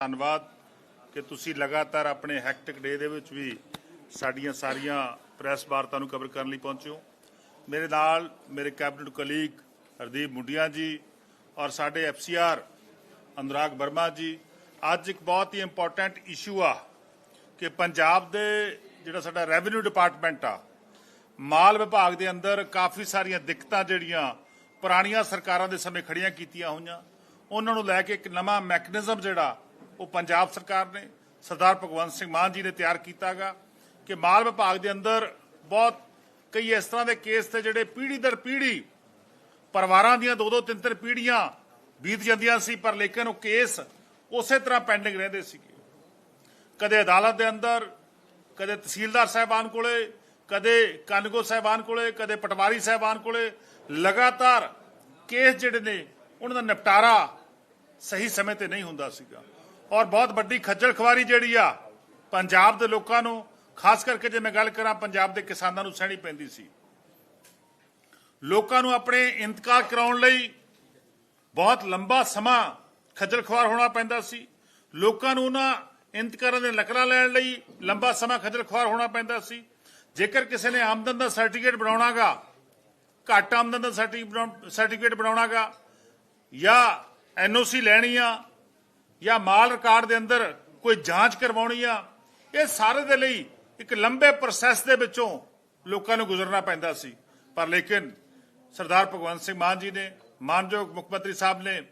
ਧੰਨਵਾਦ ਕਿ ਤੁਸੀਂ ਲਗਾਤਾਰ ਆਪਣੇ ਹੈਕਟਿਕ ਡੇ ਦੇ ਵਿੱਚ ਵੀ ਸਾਡੀਆਂ ਸਾਰੀਆਂ ਪ੍ਰੈਸ ਵਾਰਤਾ ਨੂੰ ਕਵਰ ਕਰਨ ਲਈ ਪਹੁੰਚੇ ਹੋ। ਮੇਰੇ ਨਾਲ ਮੇਰੇ ਕੈਬਨਿਟ ਕਲੀਗ ਹਰਦੀਪ ਮੁੰਡੀਆਂ ਜੀ ਔਰ ਸਾਡੇ ਐਫਸੀਆਰ ਅਨੁਰਾਗ ਵਰਮਾ ਜੀ। ਅੱਜ ਇੱਕ ਬਹੁਤ ਹੀ ਇੰਪੋਰਟੈਂਟ ਇਸ਼ੂ ਆ ਕਿ ਪੰਜਾਬ ਦੇ ਜਿਹੜਾ ਸਾਡਾ ਰੈਵਨਿਊ ਡਿਪਾਰਟਮੈਂਟ ਆ, ਮਾਲ ਵਿਭਾਗ ਦੇ ਅੰਦਰ ਕਾਫੀ ਸਾਰੀਆਂ ਦਿੱਕਤਾਂ ਜਿਹੜੀਆਂ ਪੁਰਾਣੀਆਂ ਸਰਕਾਰਾਂ ਦੇ ਸਮੇਂ ਖੜੀਆਂ ਕੀਤੀਆਂ ਹੋਈਆਂ, ਉਹਨਾਂ ਨੂੰ ਲੈ ਕੇ ਇੱਕ ਨਵਾਂ ਮੈਕੈਨਿਜ਼ਮ ਜਿਹੜਾ ਉਹ ਪੰਜਾਬ ਸਰਕਾਰ ਨੇ ਸਰਦਾਰ ਭਗਵੰਤ ਸਿੰਘ ਮਾਨ ਜੀ ਨੇ ਤਿਆਰ ਕੀਤਾਗਾ ਕਿ ਮਾਲ ਵਿਭਾਗ ਦੇ ਅੰਦਰ ਬਹੁਤ ਕਈ ਇਸ ਤਰ੍ਹਾਂ ਦੇ ਕੇਸ ਤੇ ਜਿਹੜੇ ਪੀੜੀ ਦਰ ਪੀੜ੍ਹੀ ਪਰਿਵਾਰਾਂ ਦੀਆਂ ਦੋ ਦੋ ਤਿੰਨ ਤਿੰਨ ਪੀੜੀਆਂ ਬੀਤ ਜਾਂਦੀਆਂ ਸੀ, ਪਰ ਲੇਕਿਨ ਉਹ ਕੇਸ ਉਸੇ ਤਰ੍ਹਾਂ ਪੈਂਡਿੰਗ ਰਹਿੰਦੇ ਸੀਗੇ। ਕਦੇ ਅਦਾਲਤ ਦੇ ਅੰਦਰ, ਕਦੇ ਤਹਿਸੀਲਦਾਰ ਸਾਹਿਬਾਨ ਕੋਲੇ, ਕਦੇ ਕਾਨੂੰਗੋ ਸਾਹਿਬਾਨ ਕੋਲੇ, ਕਦੇ ਪਟਵਾਰੀ ਸਾਹਿਬਾਨ ਕੋਲੇ, ਲਗਾਤਾਰ ਕੇਸ ਜਿਹੜੇ ਨੇ, ਉਹਨਾਂ ਦਾ ਨਿਪਟਾਰਾ ਸਹੀ ਸਮੇਂ ਤੇ ਨਹੀਂ ਹੁੰਦਾ ਸੀਗਾ। ਔਰ ਬਹੁਤ ਵੱਡੀ ਖੱਜਲ ਖਵਾਰੀ ਜਿਹੜੀ ਆ ਪੰਜਾਬ ਦੇ ਲੋਕਾਂ ਨੂੰ, ਖਾਸ ਕਰਕੇ ਜੇ ਮੈਂ ਗੱਲ ਕਰਾਂ ਪੰਜਾਬ ਦੇ ਕਿਸਾਨਾਂ ਨੂੰ ਸਹਿਣੀ ਪੈਂਦੀ ਸੀ। ਲੋਕਾਂ ਨੂੰ ਆਪਣੇ ਇੰਤਕਾਲ ਕਰਾਉਣ ਲਈ ਬਹੁਤ ਲੰਬਾ ਸਮਾਂ ਖੱਜਲ ਖਵਾਰ ਹੋਣਾ ਪੈਂਦਾ ਸੀ। ਲੋਕਾਂ ਨੂੰ ਉਹਨਾਂ ਇੰਤਕਾਰਾਂ ਦੇ ਨਕਲਾਂ ਲੈਣ ਲਈ ਲੰਬਾ ਸਮਾਂ ਖੱਜਲ ਖਵਾਰ ਹੋਣਾ ਪੈਂਦਾ ਸੀ। ਜੇਕਰ ਕਿਸੇ ਨੇ ਆਮਦਨ ਦਾ ਸਰਟੀਫਿਕੇਟ ਬਣਾਉਣਾਗਾ, ਘੱਟ ਆਮਦਨ ਦਾ ਸਰਟੀਫਿਕੇਟ ਬਣਾਉਣਾਗਾ ਜਾਂ ਐਨਓਸੀ ਲੈਣੀ ਆ ਜਾਂ ਮਾਲ ਰਿਕਾਰਡ ਦੇ ਅੰਦਰ ਕੋਈ ਜਾਂਚ ਕਰਵਾਉਣੀ ਆ, ਇਹ ਸਾਰੇ ਦੇ ਲਈ ਇੱਕ ਲੰਬੇ ਪ੍ਰੋਸੈਸ ਦੇ ਵਿੱਚੋਂ ਲੋਕਾਂ ਨੂੰ ਗੁਜ਼ਰਨਾ ਪੈਂਦਾ ਸੀ। ਪਰ ਲੇਕਿਨ ਸਰਦਾਰ ਭਗਵੰਤ ਸਿੰਘ ਮਾਨ ਜੀ ਨੇ, ਮਾਨਯੋਗ ਮੁੱਖ ਮੰਤਰੀ ਸਾਹਿਬ ਨੇ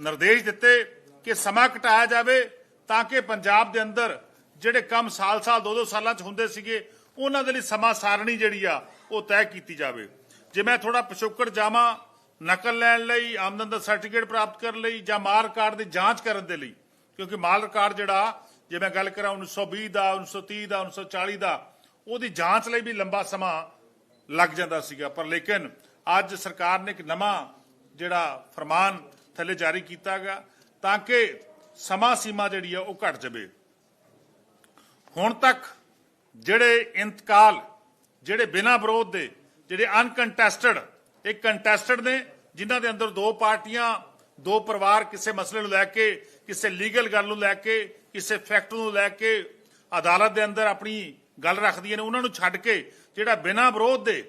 ਨਿਰਦੇਸ਼ ਦਿੱਤੇ ਕਿ ਸਮਾਂ ਘਟਾਇਆ ਜਾਵੇ ਤਾਂ ਕਿ ਪੰਜਾਬ ਦੇ ਅੰਦਰ ਜਿਹੜੇ ਕੰਮ ਸਾਲ-ਸਾਲ, ਦੋ-ਦੋ ਸਾਲਾਂ 'ਚ ਹੁੰਦੇ ਸੀਗੇ, ਉਹਨਾਂ ਦੇ ਲਈ ਸਮਾਂ ਸਾਰਣੀ ਜਿਹੜੀ ਆ, ਉਹ ਤੈਅ ਕੀਤੀ ਜਾਵੇ। ਜੇ ਮੈਂ ਥੋੜਾ ਪਿਛੋਕੜ ਜਾਵਾਂ ਨਕਲ ਲੈਣ ਲਈ, ਆਮਦਨ ਦਾ ਸਰਟੀਫਿਕੇਟ ਪ੍ਰਾਪਤ ਕਰਨ ਲਈ ਜਾਂ ਮਾਲ ਰਿਕਾਰਡ ਦੀ ਜਾਂਚ ਕਰਨ ਦੇ ਲਈ। ਕਿਉਂਕਿ ਮਾਲ ਰਿਕਾਰਡ ਜਿਹੜਾ, ਜੇ ਮੈਂ ਗੱਲ ਕਰਾਂ 1920 ਦਾ 1930 ਦਾ 1940 ਦਾ, ਉਹਦੀ ਜਾਂਚ ਲਈ ਵੀ ਲੰਬਾ ਸਮਾਂ ਲੱਗ ਜਾਂਦਾ ਸੀਗਾ। ਪਰ ਲੇਕਿਨ ਅੱਜ ਸਰਕਾਰ ਨੇ ਇੱਕ ਨਵਾਂ ਜਿਹੜਾ ਫਰਮਾਨ ਥੱਲੇ ਜਾਰੀ ਕੀਤਾ ਗਿਆ ਤਾਂ ਕਿ ਸਮਾਂ ਸੀਮਾ ਜਿਹੜੀ ਆ ਉਹ ਘਟ ਜਾਵੇ। ਹੁਣ ਤੱਕ ਜਿਹੜੇ ਇੰਤਕਾਲ, ਜਿਹੜੇ ਬਿਨਾਂ ਵਿਰੋਧ ਦੇ, ਜਿਹੜੇ ਅਨਕੰਟੈਸਟਡ, ਇਹ ਕੰਟੈਸਟਡ ਨੇ ਜਿਨ੍ਹਾਂ ਦੇ ਅੰਦਰ ਦੋ ਪਾਰਟੀਆਂ, ਦੋ ਪਰਿਵਾਰ ਕਿਸੇ ਮਸਲੇ ਨੂੰ ਲੈ ਕੇ, ਕਿਸੇ ਲੀਗਲ ਗੱਲ ਨੂੰ ਲੈ ਕੇ, ਕਿਸੇ ਫੈਕਟ ਨੂੰ ਲੈ ਕੇ ਅਦਾਲਤ ਦੇ ਅੰਦਰ ਆਪਣੀ ਗੱਲ ਰੱਖਦੀਆਂ ਨੇ, ਉਹਨਾਂ ਨੂੰ ਛੱਡ ਕੇ ਜਿਹੜਾ ਬਿਨਾਂ ਵਿਰੋਧ ਦੇ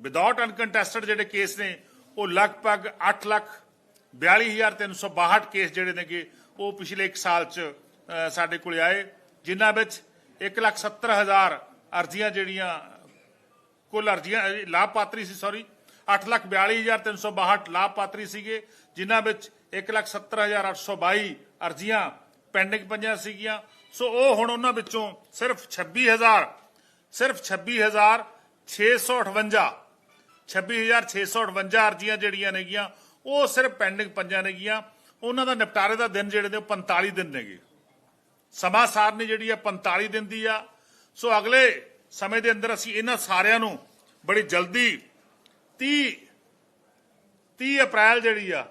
ਵਿਦਆਊਟ ਅਨਕੰਟੈਸਟਡ ਜਿਹੜੇ ਕੇਸ ਨੇ, ਉਹ ਲਗਭਗ 8 ਲੱਖ 42362 ਕੇਸ ਜਿਹੜੇ ਨੇਗੇ, ਉਹ ਪਿਛਲੇ 1 ਸਾਲ ਚ ਸਾਡੇ ਕੋਲ ਆਏ, ਜਿਨ੍ਹਾਂ ਵਿੱਚ 170000 ਅਰਜ਼ੀਆਂ ਜਿਹੜੀਆਂ, ਕੁੱਲ ਅਰਜ਼ੀਆਂ ਲਾਭਪਾਤਰੀ ਸੀ ਸੌਰੀ 842362 ਲਾਭਪਾਤਰੀ ਸੀਗੇ, ਜਿਨ੍ਹਾਂ ਵਿੱਚ 170822 ਅਰਜ਼ੀਆਂ ਪੈਂਡਿੰਗ ਪਈਆਂ ਸੀਗੀਆਂ। ਸੋ ਉਹ ਹੁਣ ਉਹਨਾਂ ਵਿੱਚੋਂ ਸਿਰਫ 26000 ਸਿਰਫ 26658 26658 ਅਰਜ਼ੀਆਂ ਜਿਹੜੀਆਂ ਨੇਗੀਆਂ, ਉਹ ਸਿਰਫ ਪੈਂਡਿੰਗ ਪੰਜਾਂ ਨੇਗੀਆਂ। ਉਹਨਾਂ ਦਾ ਨਿਪਟਾਰੇ ਦਾ ਦਿਨ ਜਿਹੜੇ ਨੇ ਉਹ 45 ਦਿਨ ਨੇਗੇ। ਸਮਾਂ ਸਾਰਨੀ ਜਿਹੜੀ ਆ 45 ਦਿਨ ਦੀ ਆ। ਸੋ ਅਗਲੇ ਸਮੇਂ ਦੇ ਅੰਦਰ ਅਸੀਂ ਇਹਨਾਂ ਸਾਰਿਆਂ ਨੂੰ ਬੜੀ ਜਲਦੀ 30 30 ਅਪ੍ਰੈਲ ਜਿਹੜੀ ਆ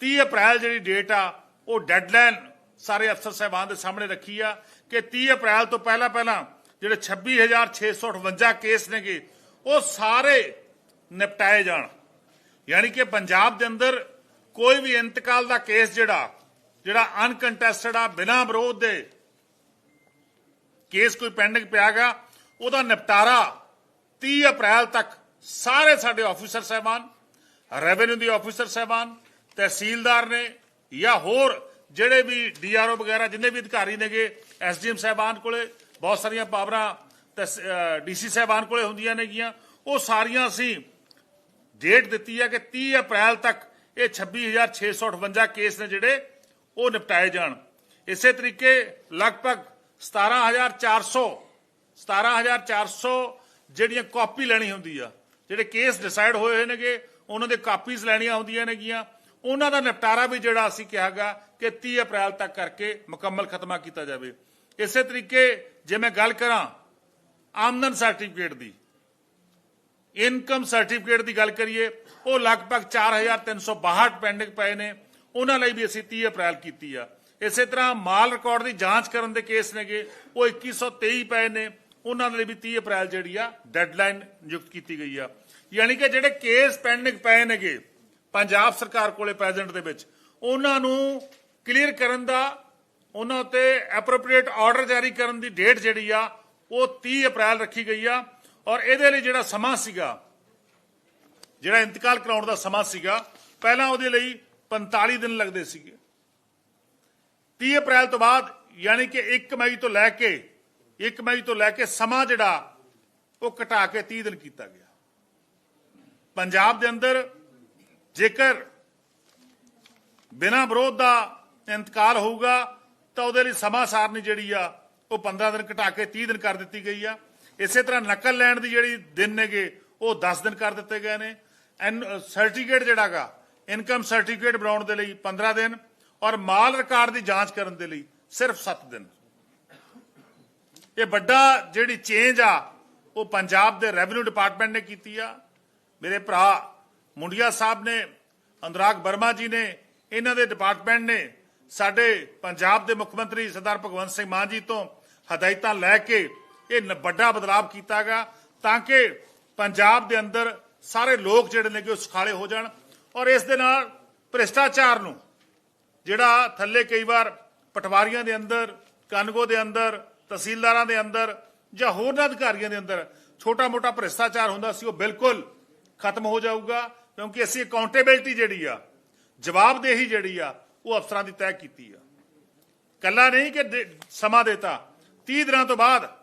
30 ਅਪ੍ਰੈਲ ਜਿਹੜੀ ਡੇਟ ਆ, ਉਹ ਡੈਡਲਾਈਨ ਸਾਰੇ ਅਫਸਰ ਸਾਹਿਬਾਨ ਦੇ ਸਾਹਮਣੇ ਰੱਖੀ ਆ ਕਿ 30 ਅਪ੍ਰੈਲ ਤੋਂ ਪਹਿਲਾਂ ਪਹਿਲਾਂ ਜਿਹੜੇ 26658 ਕੇਸ ਨੇਗੇ, ਉਹ ਸਾਰੇ ਨਿਪਟਾਏ ਜਾਣ। ਯਾਨੀ ਕਿ ਪੰਜਾਬ ਦੇ ਅੰਦਰ ਕੋਈ ਵੀ ਇੰਤਕਾਲ ਦਾ ਕੇਸ ਜਿਹੜਾ ਜਿਹੜਾ ਅਨਕੰਟੈਸਟਡ ਆ, ਬਿਨਾਂ ਵਿਰੋਧ ਦੇ ਕੇਸ ਕੋਈ ਪੈਂਡਿੰਗ ਪਿਆਗਾ ਉਹਦਾ ਨਿਪਟਾਰਾ 30 ਅਪ੍ਰੈਲ ਤੱਕ ਸਾਰੇ ਸਾਡੇ ਆਫੀਸਰ ਸਹਿਬਾਨ ਰੈਵਨਿਊ ਦੇ ਆਫੀਸਰ ਸਹਿਬਾਨ, ਤਹਿਸੀਲਦਾਰ ਨੇ ਜਾਂ ਹੋਰ ਜਿਹੜੇ ਵੀ ਡੀਆਰਓ ਵਗੈਰਾ ਜਿੰਨੇ ਵੀ ਅਧਿਕਾਰੀ ਨੇਗੇ ਐਸਡੀਐਮ ਸਹਿਬਾਨ ਕੋਲੇ, ਬਹੁਤ ਸਾਰੀਆਂ ਪਾਵਰਾਂ ਡੀਸੀ ਸਹਿਬਾਨ ਕੋਲੇ ਹੁੰਦੀਆਂ ਨੇਗੀਆਂ। ਉਹ ਸਾਰੀਆਂ ਅਸੀਂ ਡੇਟ ਦਿੱਤੀ ਹੈ ਕਿ 30 ਅਪ੍ਰੈਲ ਤੱਕ ਇਹ 26658 ਕੇਸ ਨੇ ਜਿਹੜੇ ਉਹ ਨਿਪਟਾਏ ਜਾਣ। ਇਸੇ ਤਰੀਕੇ ਲਗਭਗ 17400 17400 ਜਿਹੜੀਆਂ ਕਾਪੀ ਲੈਣੀ ਹੁੰਦੀ ਆ ਜਿਹੜੇ ਕੇਸ ਡਿਸਾਈਡ ਹੋਏ ਹੋਏ ਨੇਗੇ, ਉਹਨਾਂ ਦੇ ਕਾਪੀਜ਼ ਲੈਣੀਆਂ ਹੁੰਦੀਆਂ ਨੇਗੀਆਂ। ਉਹਨਾਂ ਦਾ ਨਿਪਟਾਰਾ ਵੀ ਜਿਹੜਾ ਅਸੀਂ ਕਿਹਾਗਾ ਕਿ 30 ਅਪ੍ਰੈਲ ਤੱਕ ਕਰਕੇ ਮੁਕੰਮਲ ਖਤਮਾ ਕੀਤਾ ਜਾਵੇ। ਇਸੇ ਤਰੀਕੇ ਜੇ ਮੈਂ ਗੱਲ ਕਰਾਂ ਆਮਦਨ ਸਰਟੀਫਿਕੇਟ ਦੀ ਇਨਕਮ ਸਰਟੀਫਿਕੇਟ ਦੀ ਗੱਲ ਕਰੀਏ, ਉਹ ਲਗਭਗ 4362 ਪੈਂਡਿੰਗ ਪਏ ਨੇ। ਉਹਨਾਂ ਲਈ ਵੀ ਅਸੀਂ 30 ਅਪ੍ਰੈਲ ਕੀਤੀ ਆ। ਇਸੇ ਤਰ੍ਹਾਂ ਮਾਲ ਰਿਕਾਰਡ ਦੀ ਜਾਂਚ ਕਰਨ ਦੇ ਕੇਸ ਨੇਗੇ, ਉਹ 2123 ਪਏ ਨੇ। ਉਹਨਾਂ ਲਈ ਵੀ 30 ਅਪ੍ਰੈਲ ਜਿਹੜੀ ਆ ਡੈਡਲਾਈਨ ਨਿਯੁਕਤ ਕੀਤੀ ਗਈ ਆ। ਯਾਨੀ ਕਿ ਜਿਹੜੇ ਕੇਸ ਪੈਂਡਿੰਗ ਪਏ ਨੇਗੇ, ਪੰਜਾਬ ਸਰਕਾਰ ਕੋਲੇ ਪ੍ਰੈਜ਼ੈਂਟ ਦੇ ਵਿੱਚ, ਉਹਨਾਂ ਨੂੰ ਕਲੀਅਰ ਕਰਨ ਦਾ, ਉਹਨਾਂ ਉੱਤੇ ਐਪਰੋਪ੍ਰੀਏਟ ਆਰਡਰ ਜਾਰੀ ਕਰਨ ਦੀ ਡੇਟ ਜਿਹੜੀ ਆ, ਉਹ 30 ਅਪ੍ਰੈਲ ਰੱਖੀ ਗਈ ਆ। ਔਰ ਇਹਦੇ ਲਈ ਜਿਹੜਾ ਸਮਾਂ ਸੀਗਾ, ਜਿਹੜਾ ਇੰਤਕਾਲ ਕਰਾਉਣ ਦਾ ਸਮਾਂ ਸੀਗਾ, ਪਹਿਲਾਂ ਉਹਦੇ ਲਈ 45 ਦਿਨ ਲੱਗਦੇ ਸੀਗੇ। 30 ਅਪ੍ਰੈਲ ਤੋਂ ਬਾਅਦ, ਯਾਨੀ ਕਿ 1 ਮਈ ਤੋਂ ਲੈ ਕੇ 1 ਮਈ ਤੋਂ ਲੈ ਕੇ ਸਮਾਂ ਜਿਹੜਾ ਉਹ ਘਟਾ ਕੇ 30 ਦਿਨ ਕੀਤਾ ਗਿਆ। ਪੰਜਾਬ ਦੇ ਅੰਦਰ ਜੇਕਰ ਬਿਨਾਂ ਵਿਰੋਧ ਦਾ ਇੰਤਕਾਲ ਹੋਊਗਾ, ਤਾਂ ਉਹਦੇ ਲਈ ਸਮਾਂ ਸਾਰਨੀ ਜਿਹੜੀ ਆ, ਉਹ 15 ਦਿਨ ਘਟਾ ਕੇ 30 ਦਿਨ ਕਰ ਦਿੱਤੀ ਗਈ ਆ। ਇਸੇ ਤਰ੍ਹਾਂ ਨਕਲ ਲੈਣ ਦੀ ਜਿਹੜੀ ਦਿਨ ਨੇਗੇ, ਉਹ 10 ਦਿਨ ਕਰ ਦਿੱਤੇ ਗਏ ਨੇ। ਐਨ ਸਰਟੀਫਿਕੇਟ ਜਿਹੜਾਗਾ ਇਨਕਮ ਸਰਟੀਫਿਕੇਟ ਬਣਾਉਣ ਦੇ ਲਈ 15 ਦਿਨ ਔਰ ਮਾਲ ਰਿਕਾਰਡ ਦੀ ਜਾਂਚ ਕਰਨ ਦੇ ਲਈ ਸਿਰਫ 7 ਦਿਨ। ਇਹ ਵੱਡਾ ਜਿਹੜੀ ਚੇਂਜ ਆ, ਉਹ ਪੰਜਾਬ ਦੇ ਰੈਵਨਿਊ ਡਿਪਾਰਟਮੈਂਟ ਨੇ ਕੀਤੀ ਆ। ਮੇਰੇ ਭਰਾ ਮੁੰਡਿਆ ਸਾਹਿਬ ਨੇ, ਅਨੁਰਾਗ ਵਰਮਾ ਜੀ ਨੇ, ਇਹਨਾਂ ਦੇ ਡਿਪਾਰਟਮੈਂਟ ਨੇ ਸਾਡੇ ਪੰਜਾਬ ਦੇ ਮੁੱਖ ਮੰਤਰੀ ਸਰਦਾਰ ਭਗਵੰਤ ਸਿੰਘ ਮਾਨ ਜੀ ਤੋਂ ਹਦਾਇਤਾਂ ਲੈ ਕੇ ਇਹ ਨ- ਵੱਡਾ ਬਦਲਾਅ ਕੀਤਾਗਾ ਤਾਂ ਕਿ ਪੰਜਾਬ ਦੇ ਅੰਦਰ ਸਾਰੇ ਲੋਕ ਜਿਹੜੇ ਨੇ ਕਿ ਉਹ ਸੁਖਾਲੇ ਹੋ ਜਾਣ ਔਰ ਇਸ ਦੇ ਨਾਲ ਭ੍ਰਿਸ਼ਟਾਚਾਰ ਨੂੰ ਜਿਹੜਾ ਥੱਲੇ ਕਈ ਵਾਰ ਪਟਵਾਰੀਆਂ ਦੇ ਅੰਦਰ, ਕਾਨੂੰਗੋ ਦੇ ਅੰਦਰ ਤਹਿਸੀਲਦਾਰਾਂ ਦੇ ਅੰਦਰ ਜਾਂ ਹੋਰਨਾਂ ਅਧਿਕਾਰੀਆਂ ਦੇ ਅੰਦਰ ਛੋਟਾ ਮੋਟਾ ਭ੍ਰਿਸ਼ਟਾਚਾਰ ਹੁੰਦਾ ਸੀ, ਉਹ ਬਿਲਕੁਲ ਖਤਮ ਹੋ ਜਾਊਗਾ, ਕਿਉਂਕਿ ਅਸੀਂ ਅਕਾਊਂਟੇਬਿਲਟੀ ਜਿਹੜੀ ਆ, ਜਵਾਬਦੇਹੀ ਜਿਹੜੀ ਆ, ਉਹ ਅਫਸਰਾਂ ਦੀ ਤੈਅ ਕੀਤੀ ਆ। ਕੱਲਾ ਨਹੀਂ ਕਿ ਦੇ- ਸਮਾਂ ਦੇਤਾ 30 ਦਿਨਾਂ ਤੋਂ ਬਾਅਦ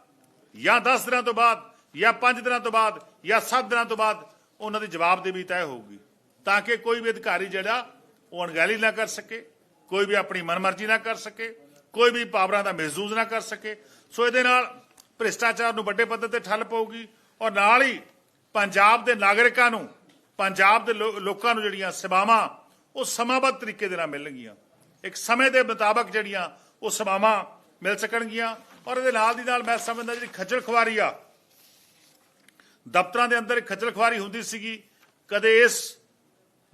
ਜਾਂ 10 ਦਿਨਾਂ ਤੋਂ ਬਾਅਦ ਜਾਂ 5 ਦਿਨਾਂ ਤੋਂ ਬਾਅਦ ਜਾਂ 7 ਦਿਨਾਂ ਤੋਂ ਬਾਅਦ ਉਹਨਾਂ ਦੀ ਜਵਾਬਦੇਹੀ ਤੈਅ ਹੋਊਗੀ, ਤਾਂ ਕਿ ਕੋਈ ਵੀ ਅਧਿਕਾਰੀ ਜਿਹੜਾ ਉਹ ਅਣਗਹਿਲੀ ਨਾ ਕਰ ਸਕੇ, ਕੋਈ ਵੀ ਆਪਣੀ ਮਨਮਰਜ਼ੀ ਨਾ ਕਰ ਸਕੇ। ਕੋਈ ਵੀ ਪਾਵਰਾਂ ਦਾ ਮਹਿਸੂਸ ਨਾ ਕਰ ਸਕੇ। ਸੋ ਇਹਦੇ ਨਾਲ ਭ੍ਰਿਸ਼ਟਾਚਾਰ ਨੂੰ ਵੱਡੇ ਪੱਧਰ ਤੇ ਠੱਲ ਪਊਗੀ ਔਰ ਨਾਲ ਹੀ ਪੰਜਾਬ ਦੇ ਨਾਗਰਿਕਾਂ ਨੂੰ, ਪੰਜਾਬ ਦੇ ਲੋ- ਲੋਕਾਂ ਨੂੰ ਜਿਹੜੀਆਂ ਸੇਵਾਵਾਂ ਉਹ ਸਮਾਬੱਧ ਤਰੀਕੇ ਦੇ ਨਾਲ ਮਿਲਣਗੀਆਂ। ਇੱਕ ਸਮੇਂ ਦੇ ਮੁਤਾਬਕ ਜਿਹੜੀਆਂ ਉਹ ਸੇਵਾਵਾਂ ਮਿਲ ਸਕਣਗੀਆਂ ਔਰ ਇਹਦੇ ਨਾਲ ਦੀ ਨਾਲ ਮੈਂ ਸਮਝਦਾ ਜਿਹੜੀ ਖੱਜਲ ਖੁਆਰੀ ਆ, ਦਫ਼ਤਰਾਂ ਦੇ ਅੰਦਰ ਖੱਜਲ ਖੁਆਰੀ ਹੁੰਦੀ ਸੀਗੀ, ਕਦੇ ਇਸ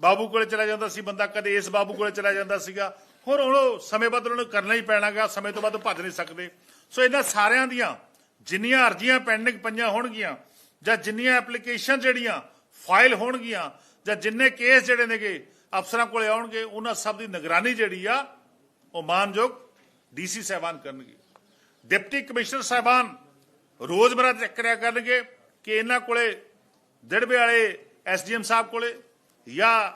ਬਾਬੂ ਕੋਲੇ ਚਲਾ ਜਾਂਦਾ ਸੀ ਬੰਦਾ, ਕਦੇ ਇਸ ਬਾਬੂ ਕੋਲੇ ਚਲਾ ਜਾਂਦਾ ਸੀਗਾ। ਹੁਣ ਉਹ ਸਮੇਂ ਬਾਅਦ ਉਹਨਾਂ ਨੂੰ ਕਰਨਾ ਹੀ ਪੈਣਾਗਾ, ਸਮੇਂ ਤੋਂ ਬਾਅਦ ਭੱਜ ਨਹੀਂ ਸਕਦੇ। ਸੋ ਇਹਨਾਂ ਸਾਰਿਆਂ ਦੀਆਂ ਜਿੰਨੀਆਂ ਅਰਜ਼ੀਆਂ ਪੈਂਡਿੰਗ ਪਈਆਂ ਹੋਣਗੀਆਂ, ਜਾਂ ਜਿੰਨੀਆਂ ਐਪਲੀਕੇਸ਼ਨ ਜਿਹੜੀਆਂ ਫਾਈਲ ਹੋਣਗੀਆਂ, ਜਾਂ ਜਿੰਨੇ ਕੇਸ ਜਿਹੜੇ ਨੇਗੇ ਅਫਸਰਾਂ ਕੋਲੇ ਆਉਣਗੇ, ਉਹਨਾਂ ਸਭ ਦੀ ਨਿਗਰਾਨੀ ਜਿਹੜੀ ਆ, ਉਹ ਮਾਨਯੋਗ ਡੀਸੀ ਸਾਹਿਬਾਨ ਕਰਨਗੇ। ਡਿਪਟੀ ਕਮਿਸ਼ਨਰ ਸਾਹਿਬਾਨ ਰੋਜ਼ਮਰਾ ਚੈੱਕ ਕਰਿਆ ਕਰਨਗੇ ਕਿ ਇਹਨਾਂ ਕੋਲੇ ਦਿੜਬੇ ਵਾਲੇ ਐਸਡੀਐਮ ਸਾਹਿਬ ਕੋਲੇ ਜਾਂ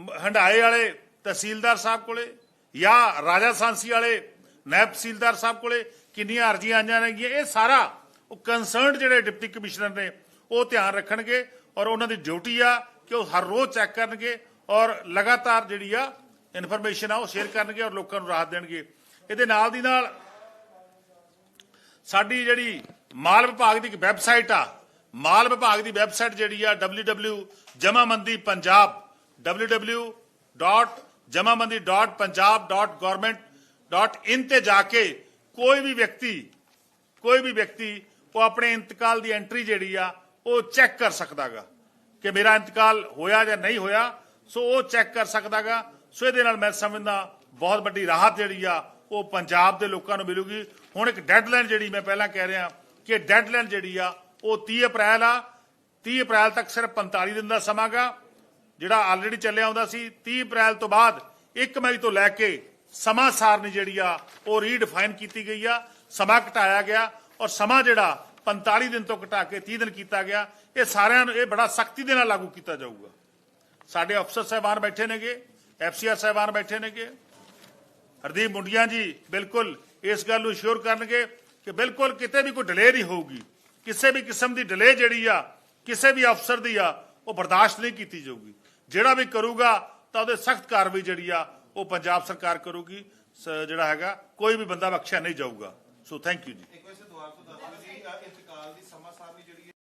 ਮ- ਹੰਡਾਏ ਵਾਲੇ ਤਹਿਸੀਲਦਾਰ ਸਾਹਿਬ ਕੋਲੇ ਜਾਂ ਰਾਜਾ ਸਾਂਸੀ ਵਾਲੇ, ਨਾਇਬ ਤਹਿਸੀਲਦਾਰ ਸਾਹਿਬ ਕੋਲੇ ਕਿੰਨੀਆਂ ਅਰਜ਼ੀਆਂ ਆਈਆਂ ਨੇਗੀਆਂ, ਇਹ ਸਾਰਾ ਉਹ ਕੰਸਰਨਡ ਜਿਹੜੇ ਡਿਪਟੀ ਕਮਿਸ਼ਨਰ ਨੇ, ਉਹ ਧਿਆਨ ਰੱਖਣਗੇ ਔਰ ਉਹਨਾਂ ਦੀ ਡਿਊਟੀ ਆ ਕਿ ਉਹ ਹਰ ਰੋਜ਼ ਚੈੱਕ ਕਰਨਗੇ ਔਰ ਲਗਾਤਾਰ ਜਿਹੜੀ ਆ ਇਨਫੋਰਮੇਸ਼ਨ ਆ ਉਹ ਸ਼ੇਅਰ ਕਰਨਗੇ ਔਰ ਲੋਕਾਂ ਨੂੰ ਰਾਹਤ ਦੇਣਗੇ। ਇਹਦੇ ਨਾਲ ਦੀ ਨਾਲ ਸਾਡੀ ਜਿਹੜੀ ਮਾਲ ਵਿਭਾਗ ਦੀ ਇੱਕ ਵੈਬਸਾਈਟ ਆ, ਮਾਲ ਵਿਭਾਗ ਦੀ ਵੈਬਸਾਈਟ ਜਿਹੜੀ ਆ www ਜਮਾਮੰਦੀ ਪੰਜਾਬ www.jamaMandi.punjab.government.in ਤੇ ਜਾ ਕੇ ਕੋਈ ਵੀ ਵਿਅਕਤੀ, ਕੋਈ ਵੀ ਵਿਅਕਤੀ ਉਹ ਆਪਣੇ ਇੰਤਕਾਲ ਦੀ ਐਂਟਰੀ ਜਿਹੜੀ ਆ, ਉਹ ਚੈੱਕ ਕਰ ਸਕਦਾਗਾ ਕਿ ਮੇਰਾ ਇੰਤਕਾਲ ਹੋਇਆ ਜਾਂ ਨਹੀਂ ਹੋਇਆ। ਸੋ ਉਹ ਚੈੱਕ ਕਰ ਸਕਦਾਗਾ। ਸੋ ਇਹਦੇ ਨਾਲ ਮੈਂ ਸਮਝਦਾ ਬਹੁਤ ਵੱਡੀ ਰਾਹਤ ਜਿਹੜੀ ਆ, ਉਹ ਪੰਜਾਬ ਦੇ ਲੋਕਾਂ ਨੂੰ ਮਿਲੂਗੀ। ਹੁਣ ਇੱਕ ਡੈਡਲਾਈਨ ਜਿਹੜੀ ਮੈਂ ਪਹਿਲਾਂ ਕਹਿ ਰਿਹਾ ਕਿ ਡੈਡਲਾਈਨ ਜਿਹੜੀ ਆ, ਉਹ 30 ਅਪ੍ਰੈਲ ਆ। 30 ਅਪ੍ਰੈਲ ਤੱਕ ਸਿਰਫ 45 ਦਿਨ ਦਾ ਸਮਾਂ ਗਾ। ਜਿਹੜਾ ਆਲਰੇਡੀ ਚੱਲਿਆ ਆਉਂਦਾ ਸੀ 30 ਅਪ੍ਰੈਲ ਤੋਂ ਬਾਅਦ 1 ਮਈ ਤੋਂ ਲੈ ਕੇ ਸਮਾਂ ਸਾਰਨੀ ਜਿਹੜੀ ਆ, ਉਹ ਰੀਡਿਫਾਈਨ ਕੀਤੀ ਗਈ ਆ, ਸਮਾਂ ਘਟਾਇਆ ਗਿਆ ਔਰ ਸਮਾਂ ਜਿਹੜਾ 45 ਦਿਨ ਤੋਂ ਘਟਾ ਕੇ 30 ਦਿਨ ਕੀਤਾ ਗਿਆ, ਇਹ ਸਾਰਿਆਂ ਨੂੰ ਇਹ ਬੜਾ ਸਖਤੀ ਦੇ ਨਾਲ ਲਾਗੂ ਕੀਤਾ ਜਾਊਗਾ। ਸਾਡੇ ਅਫਸਰ ਸਾਹਿਬਾਨ ਬੈਠੇ ਨੇਗੇ, ਐਫਸੀਆਰ ਸਾਹਿਬਾਨ ਬੈਠੇ ਨੇਗੇ। ਹਰਦੀਪ ਮੁੰਡੀਆਂ ਜੀ ਬਿਲਕੁਲ ਇਸ ਗੱਲ ਨੂੰ ਸ਼ੋਰ ਕਰਨਗੇ ਕਿ ਬਿਲਕੁਲ ਕਿਤੇ ਵੀ ਕੋਈ ਡਿਲੇ ਨਹੀਂ ਹੋਊਗੀ। ਕਿਸੇ ਵੀ ਕਿਸਮ ਦੀ ਡਿਲੇ ਜਿਹੜੀ ਆ, ਕਿਸੇ ਵੀ ਅਫਸਰ ਦੀ ਆ, ਉਹ ਬਰਦਾਸ਼ਤ ਨਹੀਂ ਕੀਤੀ ਜਾਊਗੀ। ਜਿਹੜਾ ਵੀ ਕਰੂਗਾ ਤਾਂ ਉਹਦੇ ਸਖਤ ਕਾਰਵਾਈ ਜਿਹੜੀ ਆ ਉਹ ਪੰਜਾਬ ਸਰਕਾਰ ਕਰੂਗੀ। ਸ- ਜਿਹੜਾ ਹੈਗਾ, ਕੋਈ ਵੀ ਬੰਦਾ ਬਖਸ਼ਿਆ ਨਹੀਂ ਜਾਊਗਾ। ਸੋ ਥੈਂਕ ਯੂ ਜੀ।